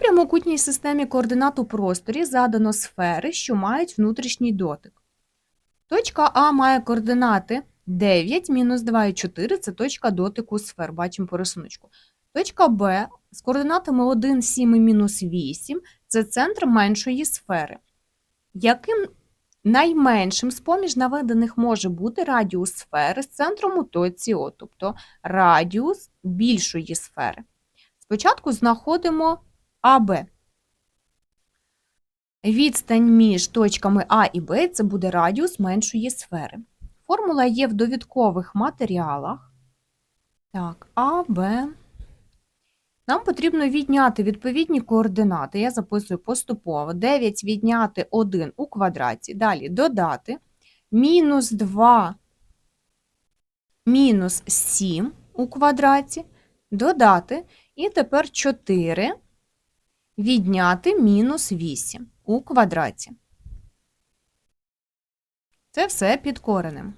прямокутній системі координат у просторі задано сфери, що мають внутрішній дотик. Точка А має координати 9, мінус 2 і 4 – це точка дотику сфер, бачимо по рисунку. Точка Б з координатами 1, 7 і мінус 8 – це центр меншої сфери. Яким найменшим з-поміж наведених може бути радіус сфери з центром у точці О, тобто радіус більшої сфери. Спочатку знаходимо АБ. Відстань між точками А і Б це буде радіус меншої сфери. Формула є в довідкових матеріалах. Так, А, Б. Нам потрібно відняти відповідні координати. Я записую поступово. 9 відняти 1 у квадраті. Далі додати мінус 2 мінус 7 у квадраті. Додати. І тепер 4 відняти мінус 8 у квадраті. Це все під коренем.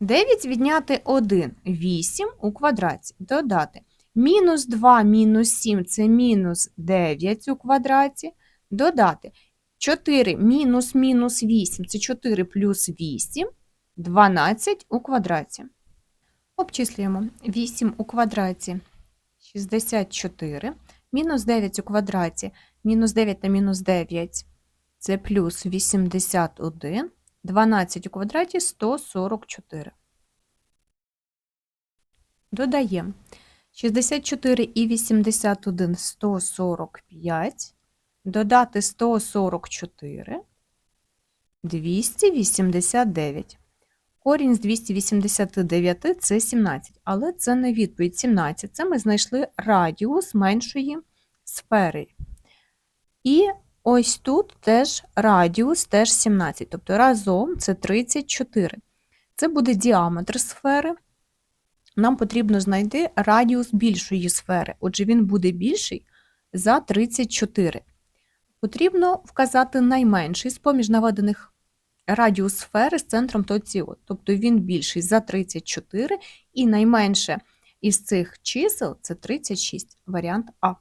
Дев'ять відняти 1 – 8 у квадраті. Додати. Мінус 2 мінус 7 – це мінус 9 у квадраті. Додати. 4 мінус мінус 8 – це 4 плюс 8 – 12 у квадраті. Обчислюємо. 8 у квадраті 64, мінус 9 у квадраті, мінус 9 на мінус 9 це плюс 81, 12 у квадраті 144. Додаємо. 64 і 81 – 145, додати 144 – 289. Корінь з 289 – це 17, але це не відповідь 17. Це ми знайшли радіус меншої сфери. І ось тут теж радіус теж 17, тобто разом це 34. Це буде діаметр сфери. Нам потрібно знайти радіус більшої сфери, отже, він буде більший за 34. Потрібно вказати найменший з-поміж наведених радіус сфери з центром тоціо. Тобто він більший за 34 і найменше із цих чисел це 36, варіант А.